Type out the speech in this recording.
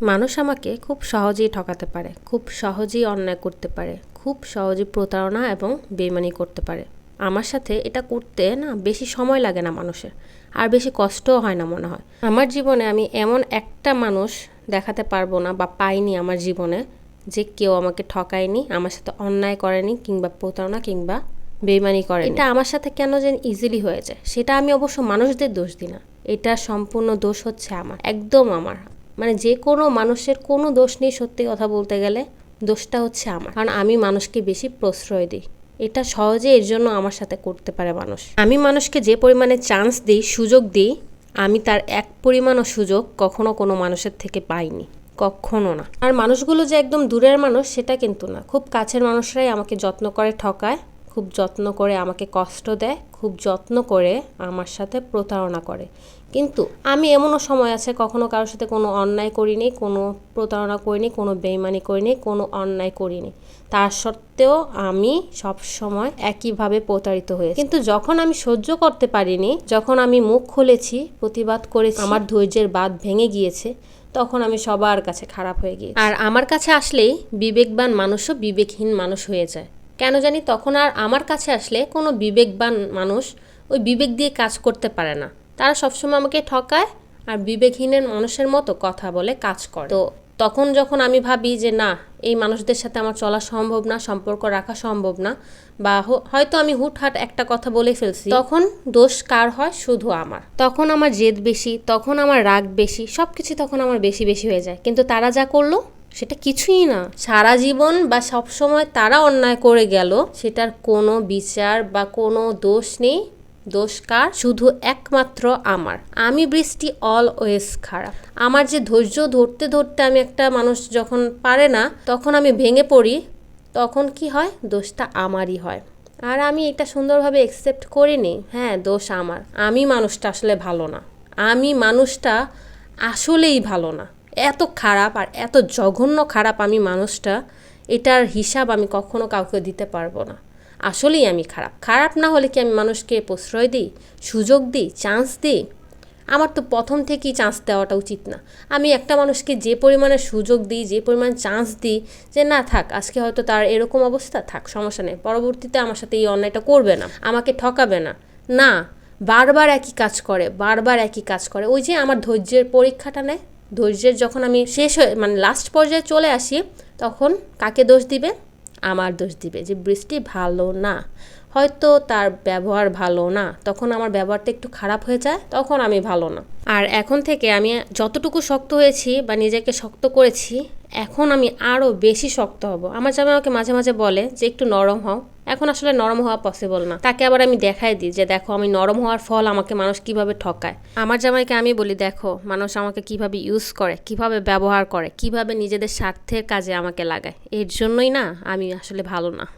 মানুষ আমাকে খুব সহজেই ঠকাতে পারে, খুব সহজেই অন্যায় করতে পারে, খুব সহজেই প্রতারণা এবং বেমানি করতে পারে। আমার সাথে এটা করতে না বেশি সময় লাগে না মানুষের, আর বেশি কষ্টও হয় না মনে হয়। আমার জীবনে আমি এমন একটা মানুষ দেখাতে পারব না বা পাইনি আমার জীবনে যে কেউ আমাকে ঠকায়নি, আমার সাথে অন্যায় করেনি কিংবা প্রতারণা কিংবা বেমানি করে এটা আমার সাথে কেন যেন ইজিলি হয়ে যায়, সেটা আমি অবশ্য মানুষদের দোষ দিই না। এটা সম্পূর্ণ দোষ হচ্ছে আমার, একদম আমার। মানে যে কোনো মানুষের কোনো দোষ নেই সত্যি কথা বলতে গেলে, দোষটা হচ্ছে আমার। কারণ আমি মানুষকে বেশি প্রশ্রয় দিই। এটা সহজে এর জন্য আমার সাথে করতে পারে মানুষ। আমি মানুষকে যে পরিমাণে চান্স দিই, সুযোগ দিই, আমি তার এক পরিমাণও সুযোগ কখনো কোনো মানুষের থেকে পাইনি। কখনো না। আর মানুষগুলো যে একদম দূরের মানুষ, সেটা কিন্তু না। খুব কাছের মানুষরাই আমাকে যত্ন করে, ঠকায়। খুব যত্ন করে আমাকে কষ্ট দেয়, খুব যত্ন করে আমার সাথে প্রতারণা করে। কিন্তু আমি এমনও সময় আছে, কখনো কারোর সাথে কোনো অন্যায় করিনি, কোনো প্রতারণা করিনি, কোনো বেইমানি করিনি, কোনো অন্যায় করিনি। তার সত্ত্বেও আমি সব সময় একইভাবে প্রতারিত হয়ে কিন্তু যখন আমি সহ্য করতে পারিনি, যখন আমি মুখ খুলেছি, প্রতিবাদ করেছি, আমার ধৈর্যের বাঁধ ভেঙে গিয়েছে, তখন আমি সবার কাছে খারাপ হয়ে গিয়ে আর আমার কাছে আসলেই বিবেকবান মানুষও বিবেকহীন মানুষ হয়ে যায়। কেন জানি তখন আর আমার কাছে আসলে কোনো বিবেকবান মানুষ ওই বিবেক দিয়ে কাজ করতে পারে না। তারা সবসময় আমাকে ঠকায় আর বিবেকহীনের মানুষের মতো কথা বলে কাজ করে। তো তখন যখন আমি ভাবি যে না, এই মানুষদের সাথে আমার চলা সম্ভব না, সম্পর্ক রাখা সম্ভব না, বা হয়তো আমি হুটহাট একটা কথা বলে ফেলছি, তখন দোষ কার হয়? শুধু আমার। তখন আমার জেদ বেশি, তখন আমার রাগ বেশি সব কিছু তখন আমার বেশি বেশি হয়ে যায়। কিন্তু তারা যা করল সেটা কিছুই না। সারা জীবন বা সব সময় তারা অন্যায় করে গেল, সেটার কোনো বিচার বা কোনো দোষ নেই। দোষ কার? শুধু একমাত্র আমার। আমি বৃষ্টি অলওয়েজ খারাপ। আমার যে ধৈর্য ধরতে ধরতে আমি একটা মানুষ যখন পারে না, তখন আমি ভেঙে পড়ি, তখন কি হয়? দোষটা আমারই হয়। আর আমি এটা সুন্দরভাবে একসেপ্ট করিনি। হ্যাঁ দোষ আমার। আমি মানুষটা আসলে ভালো না। আমি মানুষটা আসলেই ভালো না। এত খারাপ আর এত জঘন্য খারাপ আমি মানুষটা, এটার হিসাব আমি কখনো কাউকে দিতে পারব না। আসলেই আমি খারাপ। খারাপ না হলে কি আমি মানুষকে প্রশ্রয় দিই, সুযোগ দিই চান্স দিই? আমার তো প্রথম থেকেই চান্স দেওয়াটা উচিত না। আমি একটা মানুষকে যে পরিমাণে সুযোগ দিই, যে পরিমাণ চান্স দিই, যে না থাক, আজকে হয়তো তার এরকম অবস্থা, থাক, সমস্যা নেই। পরবর্তীতে আমার সাথে এই অন্যায়টা করবে না, আমাকে ঠকাবে না। না, বারবার একই কাজ করে, বারবার একই কাজ করে। ওই যে আমার ধৈর্যের পরীক্ষাটা নেয় ধৈর্যের যখন আমি শেষ হয়ে মানে লাস্ট পর্যায়ে চলে আসি, তখন কাকে দোষ দিবে? আমার দোষ দিবে যে বৃষ্টি ভালো না। হয়তো তার ব্যবহার ভালো না। তখন আমার ব্যবহারটা একটু খারাপ হয়ে যায়, তখন আমি ভালো না। আর এখন থেকে আমি যতটুকু শক্ত হয়েছি বা নিজেকে শক্ত করেছি, এখন আমি আরও বেশি শক্ত হব। আমার জামাই আমাকে মাঝে মাঝে বলে যে, একটু নরম হও। এখন আসলে নরম হওয়া পসিবল না। তাকে আবার আমি দেখাই দিই যে, দেখো, আমি নরম হওয়ার ফল আমাকে মানুষ কীভাবে ঠকায়? আমার জামাইকে আমি বলি, দেখো, মানুষ আমাকে কীভাবে ইউজ করে, কীভাবে ব্যবহার করে, কীভাবে নিজেদের স্বার্থের কাজে আমাকে লাগায়? এর জন্যই না, আমি আসলে ভালো না।